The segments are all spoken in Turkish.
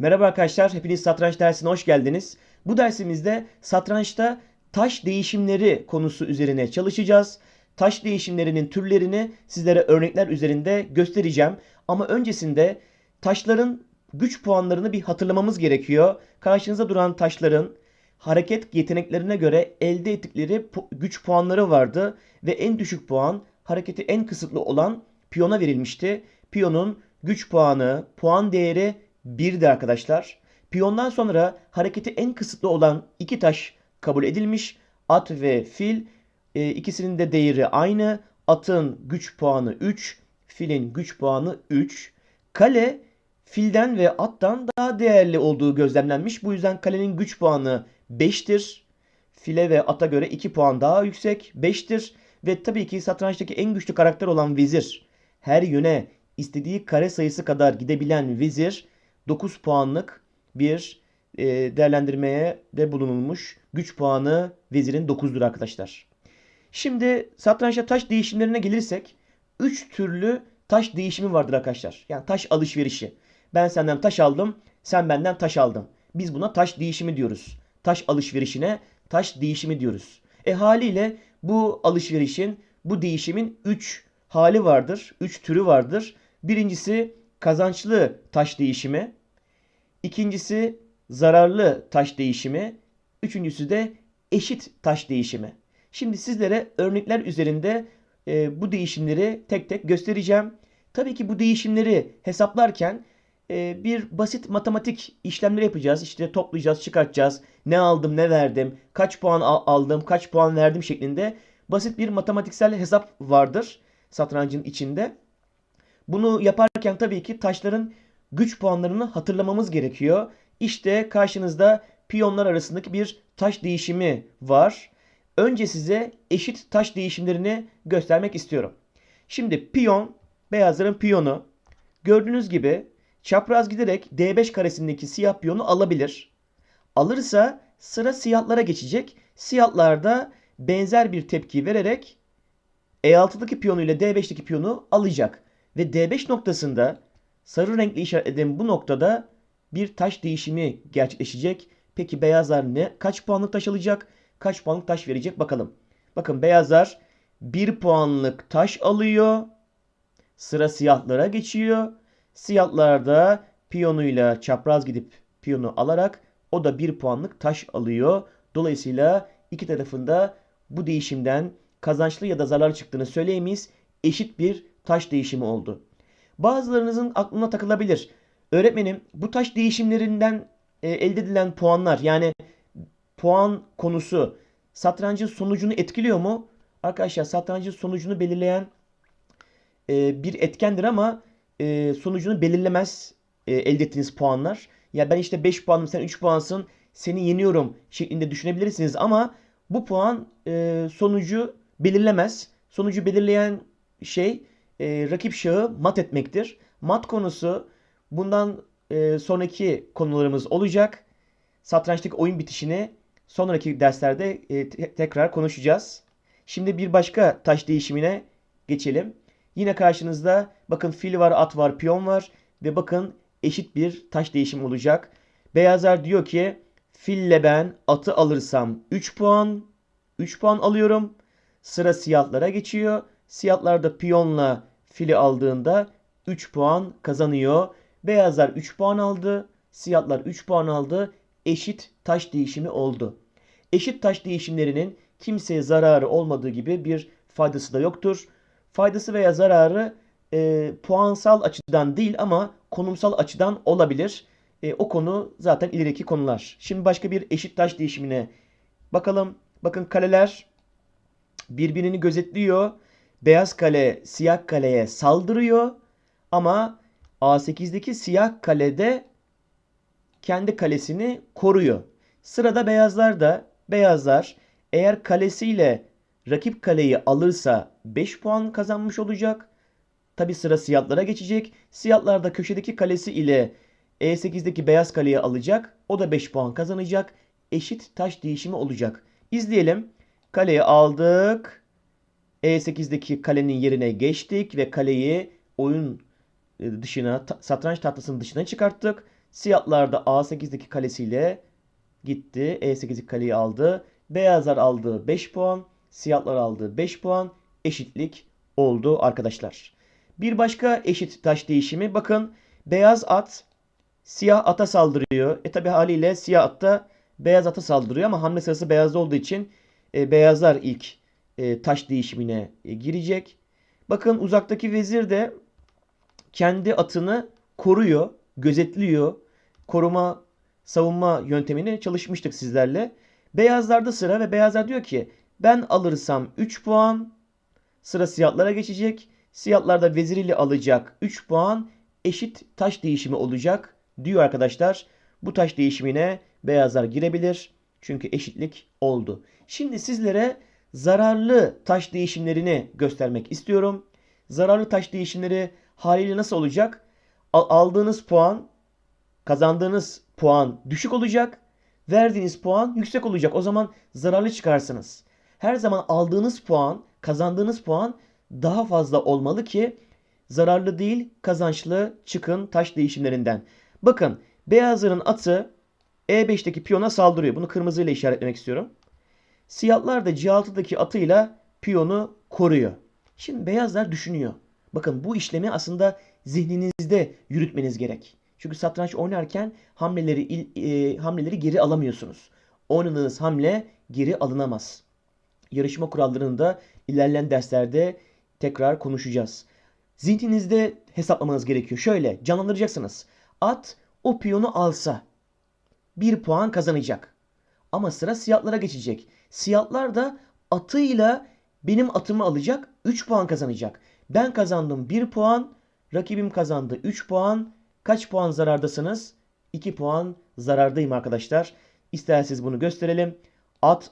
Merhaba arkadaşlar, hepiniz satranç dersine hoş geldiniz. Bu dersimizde satrançta taş değişimleri konusu üzerine çalışacağız. Taş değişimlerinin türlerini sizlere örnekler üzerinde göstereceğim. Ama öncesinde taşların güç puanlarını bir hatırlamamız gerekiyor. Karşınızda duran taşların hareket yeteneklerine göre elde ettikleri güç puanları vardı ve en düşük puan hareketi en kısıtlı olan piyona verilmişti. Piyonun güç puanı, puan değeri 1'di arkadaşlar. Piyondan sonra hareketi en kısıtlı olan iki taş kabul edilmiş. At ve fil e, ikisinin de değeri aynı. Atın güç puanı 3, filin güç puanı 3. Kale filden ve attan daha değerli olduğu gözlemlenmiş. Bu yüzden kalenin güç puanı 5'tir. File ve ata göre 2 puan daha yüksek 5'tir. Ve tabii ki satrançtaki en güçlü karakter olan vezir. Her yöne istediği kare sayısı kadar gidebilen vezir 9 puanlık bir e, değerlendirmeye de bulunulmuş. Güç puanı vezirin 9'dur arkadaşlar. Şimdi satrançta taş değişimlerine gelirsek 3 türlü taş değişimi vardır arkadaşlar. Yani taş alışverişi. Ben senden taş aldım, sen benden taş aldın. Biz buna taş değişimi diyoruz. Taş alışverişine taş değişimi diyoruz. E haliyle bu alışverişin, bu değişimin 3 hali vardır, 3 türü vardır. Birincisi kazançlı taş değişimi. İkincisi zararlı taş değişimi. Üçüncüsü de eşit taş değişimi. Şimdi sizlere örnekler üzerinde e, bu değişimleri tek tek göstereceğim. Tabii ki bu değişimleri hesaplarken e, bir basit matematik işlemleri yapacağız. İşte toplayacağız, çıkartacağız. Ne aldım, ne verdim, kaç puan aldım, kaç puan verdim şeklinde basit bir matematiksel hesap vardır satrancın içinde. Bunu yaparken tabii ki taşların güç puanlarını hatırlamamız gerekiyor. İşte karşınızda piyonlar arasındaki bir taş değişimi var. Önce size eşit taş değişimlerini göstermek istiyorum. Şimdi piyon, beyazların piyonu gördüğünüz gibi çapraz giderek D5 karesindeki siyah piyonu alabilir. Alırsa sıra siyahlara geçecek. Siyahlar da benzer bir tepki vererek E6'daki piyonu ile D5'teki piyonu alacak. Ve D5 noktasında sarı renkli işaretlediğim bu noktada bir taş değişimi gerçekleşecek. Peki beyazlar ne? Kaç puanlık taş alacak? Kaç puanlık taş verecek bakalım. Bakın beyazlar 1 puanlık taş alıyor. Sıra siyahlara geçiyor. Siyahlar da piyonuyla çapraz gidip piyonu alarak o da 1 puanlık taş alıyor. Dolayısıyla iki tarafında bu değişimden kazançlı ya da zarar çıktığını söyleyemeyiz. Eşit bir taş değişimi oldu. Bazılarınızın aklına takılabilir. Öğretmenim bu taş değişimlerinden e, elde edilen puanlar yani puan konusu satrancın sonucunu etkiliyor mu? Arkadaşlar satrancın sonucunu belirleyen e, bir etkendir ama e, sonucunu belirlemez elde ettiğiniz puanlar. Ya ben işte 5 puanım sen 3 puansın seni yeniyorum şeklinde düşünebilirsiniz ama bu puan sonucu belirlemez. Sonucu belirleyen şey e, rakip şahı mat etmektir. Mat konusu bundan e, sonraki konularımız olacak. Satrançtaki oyun bitişini sonraki derslerde e, te tekrar konuşacağız. Şimdi bir başka taş değişimine geçelim. Yine karşınızda bakın fil var, at var, piyon var ve bakın eşit bir taş değişimi olacak. Beyazlar diyor ki fille ben atı alırsam 3 puan, 3 puan alıyorum. Sıra siyahlara geçiyor. Siyahlar da piyonla fili aldığında 3 puan kazanıyor. Beyazlar 3 puan aldı. Siyahlar 3 puan aldı. Eşit taş değişimi oldu. Eşit taş değişimlerinin kimseye zararı olmadığı gibi bir faydası da yoktur. Faydası veya zararı e, puansal açıdan değil ama konumsal açıdan olabilir. E, o konu zaten ileriki konular. Şimdi başka bir eşit taş değişimine bakalım. Bakın kaleler birbirini gözetliyor. Beyaz kale siyah kaleye saldırıyor. Ama A8'deki siyah kalede kendi kalesini koruyor. Sırada beyazlar da beyazlar eğer kalesiyle rakip kaleyi alırsa 5 puan kazanmış olacak. Tabi sıra siyahlara geçecek. Siyahlar da köşedeki kalesi ile E8'deki beyaz kaleyi alacak. O da 5 puan kazanacak. Eşit taş değişimi olacak. İzleyelim. Kaleyi aldık. E8'deki kalenin yerine geçtik ve kaleyi oyun e, dışına, satranç tahtasının dışına çıkarttık. Siyahlar da A8'deki kalesiyle gitti. E8'deki kaleyi aldı. Beyazlar aldı 5 puan. Siyahlar aldı 5 puan. Eşitlik oldu arkadaşlar. Bir başka eşit taş değişimi. Bakın beyaz at siyah ata saldırıyor. E tabi haliyle siyah at da beyaz ata saldırıyor ama hamle sırası beyazda olduğu için e, beyazlar ilk e, taş değişimine e, girecek. Bakın uzaktaki vezir de kendi atını koruyor, gözetliyor. Koruma, savunma yöntemini çalışmıştık sizlerle. Beyazlarda sıra ve beyazlar diyor ki ben alırsam 3 puan, sıra siyahlara geçecek. Siyahlar da veziriyle alacak 3 puan, eşit taş değişimi olacak diyor arkadaşlar. Bu taş değişimine beyazlar girebilir. Çünkü eşitlik oldu. Şimdi sizlere zararlı taş değişimlerini göstermek istiyorum. Zararlı taş değişimleri haliyle nasıl olacak? Al- Aldığınız puan, kazandığınız puan düşük olacak. Verdiğiniz puan yüksek olacak. O zaman zararlı çıkarsınız. Her zaman aldığınız puan, kazandığınız puan daha fazla olmalı ki zararlı değil, kazançlı çıkın taş değişimlerinden. Bakın, beyazların atı E5'teki piyona saldırıyor. Bunu kırmızıyla işaretlemek istiyorum. Siyahlar da C6'daki atıyla piyonu koruyor. Şimdi beyazlar düşünüyor. Bakın bu işlemi aslında zihninizde yürütmeniz gerek. Çünkü satranç oynarken hamleleri e, hamleleri geri alamıyorsunuz. Oynadığınız hamle geri alınamaz. Yarışma kurallarını da ilerleyen derslerde tekrar konuşacağız. Zihninizde hesaplamanız gerekiyor. Şöyle canlandıracaksınız. At o piyonu alsa bir puan kazanacak. Ama sıra siyahlara geçecek. Siyahlar da atıyla benim atımı alacak 3 puan kazanacak. Ben kazandım 1 puan, rakibim kazandı 3 puan. Kaç puan zarardasınız? 2 puan zarardayım arkadaşlar. İsterseniz bunu gösterelim. At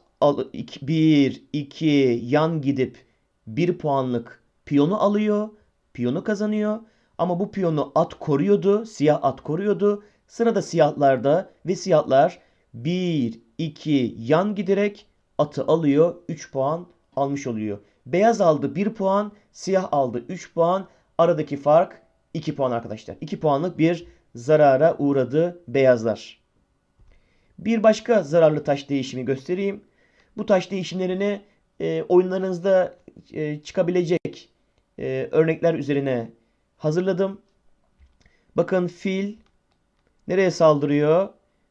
1, 2 yan gidip 1 puanlık piyonu alıyor. Piyonu kazanıyor. Ama bu piyonu at koruyordu. Siyah at koruyordu. Sırada siyahlarda ve siyahlar 1, 2 yan giderek atı alıyor. 3 puan almış oluyor. Beyaz aldı 1 puan. Siyah aldı 3 puan. Aradaki fark 2 puan arkadaşlar. 2 puanlık bir zarara uğradı beyazlar. Bir başka zararlı taş değişimi göstereyim. Bu taş değişimlerini e, oyunlarınızda e, çıkabilecek e, örnekler üzerine hazırladım. Bakın fil nereye saldırıyor?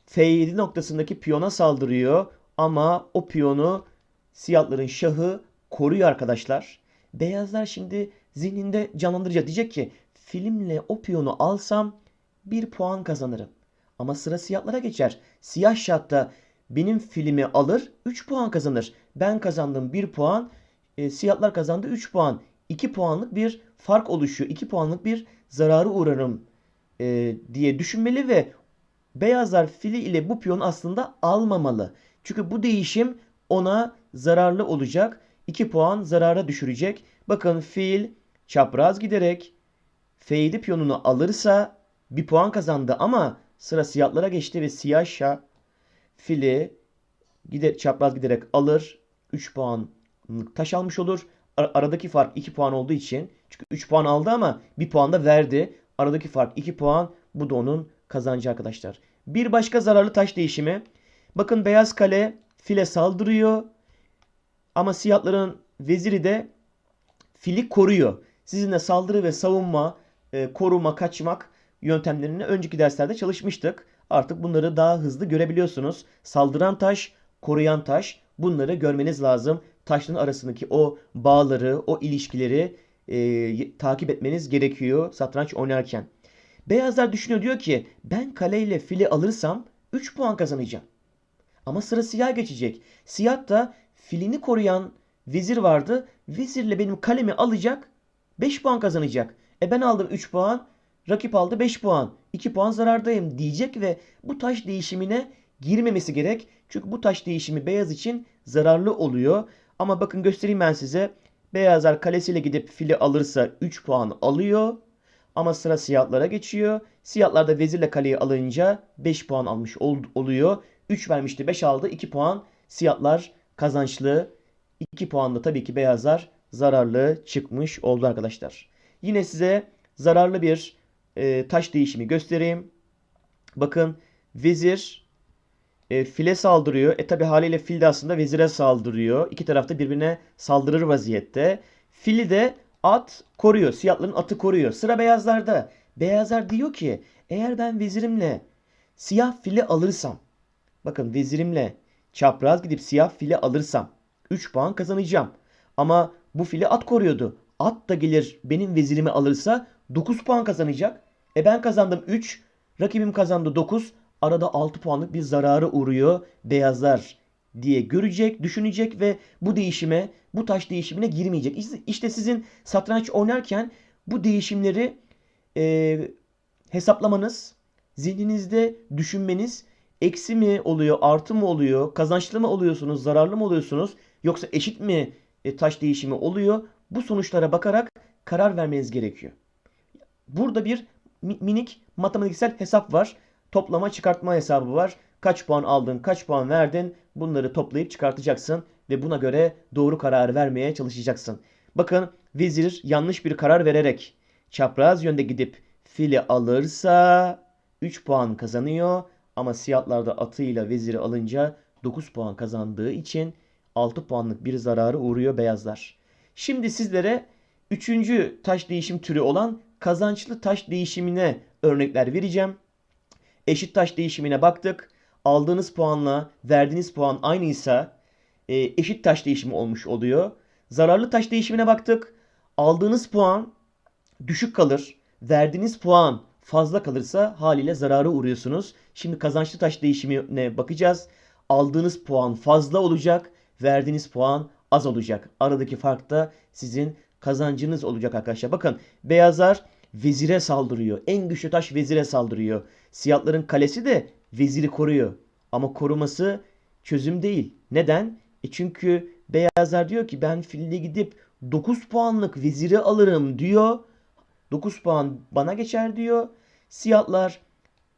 F7 noktasındaki piyona saldırıyor ama o piyonu siyahların şahı koruyor arkadaşlar. Beyazlar şimdi zihninde canlandıracak. Diyecek ki filmle o piyonu alsam bir puan kazanırım. Ama sıra siyahlara geçer. Siyah şah da benim filmi alır 3 puan kazanır. Ben kazandım 1 puan. E, siyahlar kazandı 3 puan. 2 puanlık bir fark oluşuyor. 2 puanlık bir zararı uğrarım e, diye düşünmeli ve beyazlar fili ile bu piyon aslında almamalı. Çünkü bu değişim ona zararlı olacak. 2 puan zarara düşürecek. Bakın fil çapraz giderek F7 piyonunu alırsa bir puan kazandı ama sıra siyahlara geçti ve siyah şah fili gider, çapraz giderek alır. 3 puanlık taş almış olur. Ar- aradaki fark 2 puan olduğu için çünkü 3 puan aldı ama 1 puan da verdi. Aradaki fark 2 puan. Bu da onun kazancı arkadaşlar. Bir başka zararlı taş değişimi. Bakın beyaz kale file saldırıyor. Ama siyahların veziri de fili koruyor. Sizinle saldırı ve savunma, e, koruma, kaçmak yöntemlerini önceki derslerde çalışmıştık. Artık bunları daha hızlı görebiliyorsunuz. Saldıran taş, koruyan taş. Bunları görmeniz lazım. Taşların arasındaki o bağları, o ilişkileri e, takip etmeniz gerekiyor satranç oynarken. Beyazlar düşünüyor diyor ki ben kaleyle fili alırsam 3 puan kazanacağım. Ama sıra siyah geçecek. Siyah da filini koruyan vezir vardı. Vezirle benim kalemi alacak. 5 puan kazanacak. E ben aldım 3 puan. Rakip aldı 5 puan. 2 puan zarardayım diyecek ve bu taş değişimine girmemesi gerek. Çünkü bu taş değişimi beyaz için zararlı oluyor. Ama bakın göstereyim ben size. Beyazlar kalesiyle gidip fili alırsa 3 puan alıyor. Ama sıra siyahlara geçiyor. Siyahlar da vezirle kaleyi alınca 5 puan almış ol- oluyor. 3 vermişti 5 aldı 2 puan. Siyahlar kazançlı. 2 puanla tabii ki beyazlar zararlı çıkmış oldu arkadaşlar. Yine size zararlı bir e, taş değişimi göstereyim. Bakın vezir e, file saldırıyor. E tabi haliyle fil de aslında vezire saldırıyor. İki tarafta birbirine saldırır vaziyette. Fili de at koruyor. Siyahların atı koruyor. Sıra beyazlarda. Beyazlar diyor ki eğer ben vezirimle siyah fili alırsam bakın vezirimle çapraz gidip siyah fili alırsam 3 puan kazanacağım. Ama bu fili at koruyordu. At da gelir benim vezirimi alırsa 9 puan kazanacak. E ben kazandım 3. Rakibim kazandı 9. Arada 6 puanlık bir zararı uğruyor beyazlar diye görecek, düşünecek ve bu değişime, bu taş değişimine girmeyecek. İşte sizin satranç oynarken bu değişimleri e, hesaplamanız, zihninizde düşünmeniz eksi mi oluyor, artı mı oluyor, kazançlı mı oluyorsunuz, zararlı mı oluyorsunuz yoksa eşit mi e, taş değişimi oluyor? Bu sonuçlara bakarak karar vermeniz gerekiyor. Burada bir minik matematiksel hesap var. Toplama çıkartma hesabı var. Kaç puan aldın, kaç puan verdin bunları toplayıp çıkartacaksın ve buna göre doğru kararı vermeye çalışacaksın. Bakın vezir yanlış bir karar vererek çapraz yönde gidip fili alırsa 3 puan kazanıyor. Ama siyahlarda atıyla veziri alınca 9 puan kazandığı için 6 puanlık bir zararı uğruyor beyazlar. Şimdi sizlere 3. taş değişim türü olan kazançlı taş değişimine örnekler vereceğim. Eşit taş değişimine baktık. Aldığınız puanla verdiğiniz puan aynıysa e, eşit taş değişimi olmuş oluyor. Zararlı taş değişimine baktık. Aldığınız puan düşük kalır. Verdiğiniz puan fazla kalırsa haliyle zarara uğruyorsunuz. Şimdi kazançlı taş değişimine bakacağız. Aldığınız puan fazla olacak. Verdiğiniz puan az olacak. Aradaki fark da sizin kazancınız olacak arkadaşlar. Bakın beyazlar vezire saldırıyor. En güçlü taş vezire saldırıyor. Siyahların kalesi de veziri koruyor. Ama koruması çözüm değil. Neden? E çünkü beyazlar diyor ki ben filde gidip 9 puanlık veziri alırım diyor. 9 puan bana geçer diyor. Siyahlar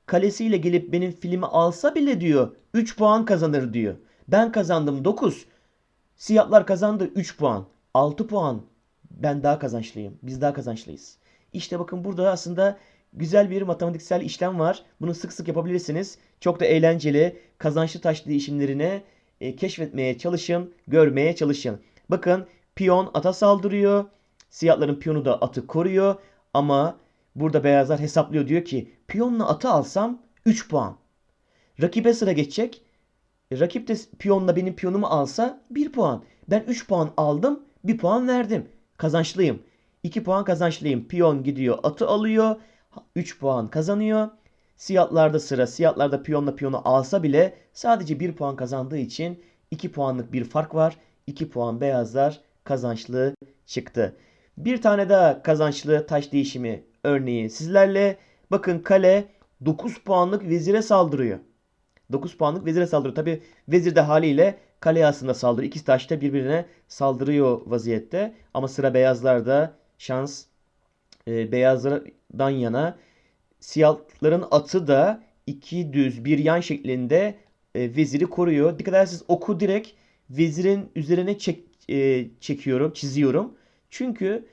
kalesiyle gelip benim filmi alsa bile diyor 3 puan kazanır diyor. Ben kazandım 9. Siyahlar kazandı 3 puan. 6 puan. Ben daha kazançlıyım. Biz daha kazançlıyız. İşte bakın burada aslında güzel bir matematiksel işlem var. Bunu sık sık yapabilirsiniz. Çok da eğlenceli, kazançlı taş değişimlerini e, keşfetmeye çalışın, görmeye çalışın. Bakın piyon ata saldırıyor. Siyahların piyonu da atı koruyor. Ama burada beyazlar hesaplıyor diyor ki piyonla atı alsam 3 puan. Rakibe sıra geçecek. Rakip de piyonla benim piyonumu alsa 1 puan. Ben 3 puan aldım 1 puan verdim. Kazançlıyım. 2 puan kazançlıyım. Piyon gidiyor atı alıyor. 3 puan kazanıyor. Siyahlarda sıra siyahlarda piyonla piyonu alsa bile sadece 1 puan kazandığı için 2 puanlık bir fark var. 2 puan beyazlar kazançlı çıktı. Bir tane daha kazançlı taş değişimi örneği sizlerle. Bakın kale 9 puanlık vezire saldırıyor. 9 puanlık vezire saldırıyor. Tabi vezir de haliyle kale aslında saldırıyor. İkisi taş da birbirine saldırıyor vaziyette. Ama sıra beyazlarda şans e, beyazlardan yana. Siyahların atı da iki düz bir yan şeklinde e, veziri koruyor. Dikkat ederseniz oku direkt vezirin üzerine çek, e, çekiyorum, çiziyorum. Çünkü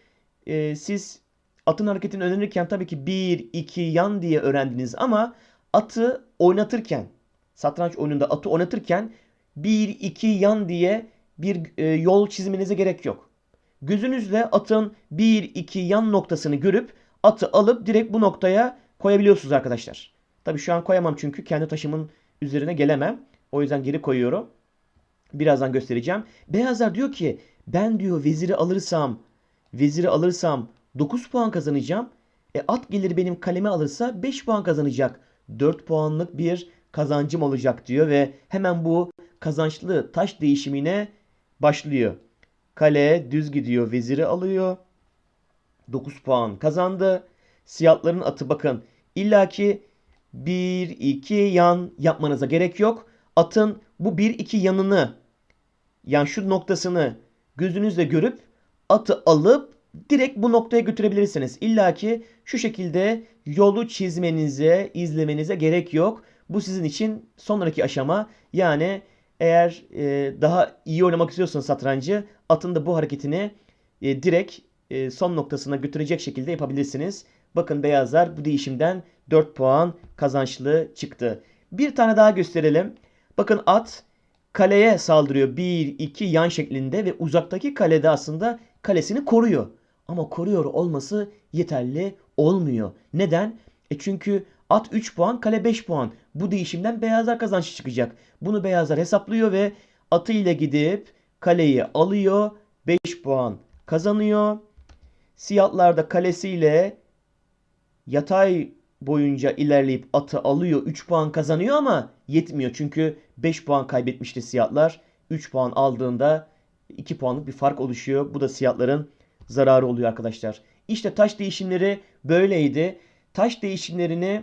e, siz atın hareketini öğrenirken tabii ki bir, iki, yan diye öğrendiniz ama atı oynatırken, satranç oyununda atı oynatırken bir, iki, yan diye bir e, yol çizmenize gerek yok. Gözünüzle atın bir, iki yan noktasını görüp atı alıp direkt bu noktaya koyabiliyorsunuz arkadaşlar. Tabii şu an koyamam çünkü kendi taşımın üzerine gelemem. O yüzden geri koyuyorum. Birazdan göstereceğim. Beyazlar diyor ki ben diyor veziri alırsam veziri alırsam 9 puan kazanacağım. E at gelir benim kalemi alırsa 5 puan kazanacak. 4 puanlık bir kazancım olacak diyor ve hemen bu kazançlı taş değişimine başlıyor. Kale düz gidiyor. Veziri alıyor. 9 puan kazandı. Siyahların atı bakın. illaki 1 2 yan yapmanıza gerek yok. Atın bu 1 2 yanını yani şu noktasını gözünüzle görüp atı alıp direkt bu noktaya götürebilirsiniz. İlla ki şu şekilde yolu çizmenize, izlemenize gerek yok. Bu sizin için sonraki aşama. Yani eğer e, daha iyi oynamak istiyorsanız satrancı atın da bu hareketini e, direkt e, son noktasına götürecek şekilde yapabilirsiniz. Bakın beyazlar bu değişimden 4 puan kazançlı çıktı. Bir tane daha gösterelim. Bakın at kaleye saldırıyor. 1, 2 yan şeklinde ve uzaktaki kalede aslında kalesini koruyor. Ama koruyor olması yeterli olmuyor. Neden? E çünkü at 3 puan, kale 5 puan. Bu değişimden beyazlar kazançlı çıkacak. Bunu beyazlar hesaplıyor ve atıyla gidip kaleyi alıyor. 5 puan kazanıyor. Siyahlar da kalesiyle yatay boyunca ilerleyip atı alıyor. 3 puan kazanıyor ama yetmiyor. Çünkü 5 puan kaybetmişti siyahlar. 3 puan aldığında 2 puanlık bir fark oluşuyor. Bu da siyahların zararı oluyor arkadaşlar. İşte taş değişimleri böyleydi. Taş değişimlerini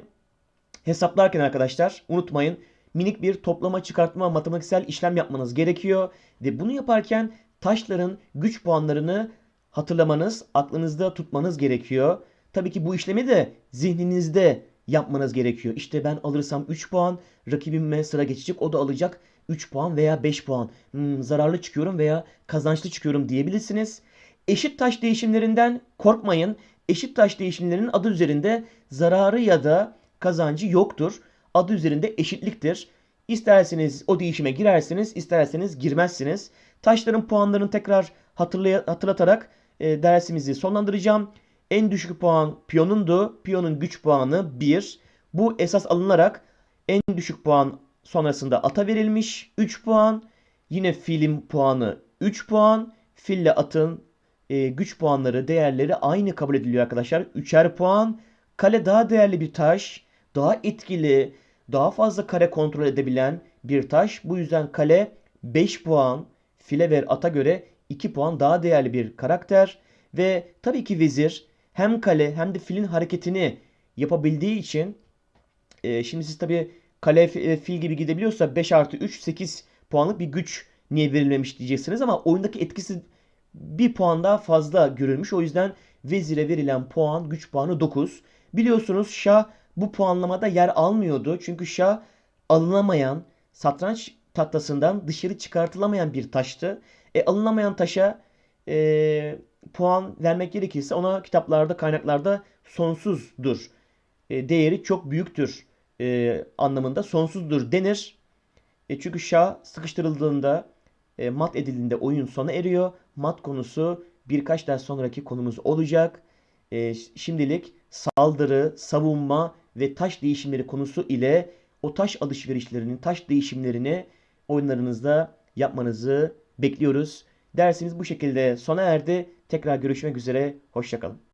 hesaplarken arkadaşlar unutmayın minik bir toplama çıkartma matematiksel işlem yapmanız gerekiyor. Ve bunu yaparken taşların güç puanlarını hatırlamanız, aklınızda tutmanız gerekiyor. Tabii ki bu işlemi de zihninizde yapmanız gerekiyor. İşte ben alırsam 3 puan, rakibime sıra geçecek o da alacak 3 puan veya 5 puan. Hmm, zararlı çıkıyorum veya kazançlı çıkıyorum diyebilirsiniz. Eşit taş değişimlerinden korkmayın. Eşit taş değişimlerinin adı üzerinde zararı ya da kazancı yoktur. Adı üzerinde eşitliktir. İsterseniz o değişime girersiniz, isterseniz girmezsiniz. Taşların puanlarını tekrar hatırlatarak e, dersimizi sonlandıracağım. En düşük puan piyonundu. Piyonun güç puanı 1. Bu esas alınarak en düşük puan sonrasında ata verilmiş 3 puan. Yine filin puanı 3 puan. Fille atın e, güç puanları, değerleri aynı kabul ediliyor arkadaşlar. 3'er puan. Kale daha değerli bir taş. Daha etkili, daha fazla kare kontrol edebilen bir taş. Bu yüzden kale 5 puan. File ve ata göre 2 puan daha değerli bir karakter. Ve tabii ki vezir hem kale hem de filin hareketini yapabildiği için e, şimdi siz tabii kale e, fil gibi gidebiliyorsa 5 artı 3 8 puanlık bir güç niye verilmemiş diyeceksiniz ama oyundaki etkisi bir puan daha fazla görülmüş. O yüzden vezire verilen puan güç puanı 9. Biliyorsunuz şah bu puanlamada yer almıyordu. Çünkü şah alınamayan satranç tahtasından dışarı çıkartılamayan bir taştı. E, alınamayan taşa e, puan vermek gerekirse ona kitaplarda, kaynaklarda sonsuzdur. E, değeri çok büyüktür e, anlamında sonsuzdur denir. E, çünkü şah sıkıştırıldığında, e, mat edildiğinde oyun sona eriyor. Mat konusu birkaç ders sonraki konumuz olacak. E, şimdilik saldırı, savunma ve taş değişimleri konusu ile o taş alışverişlerinin, taş değişimlerini oyunlarınızda yapmanızı bekliyoruz. Dersimiz bu şekilde sona erdi. Tekrar görüşmek üzere. Hoşçakalın.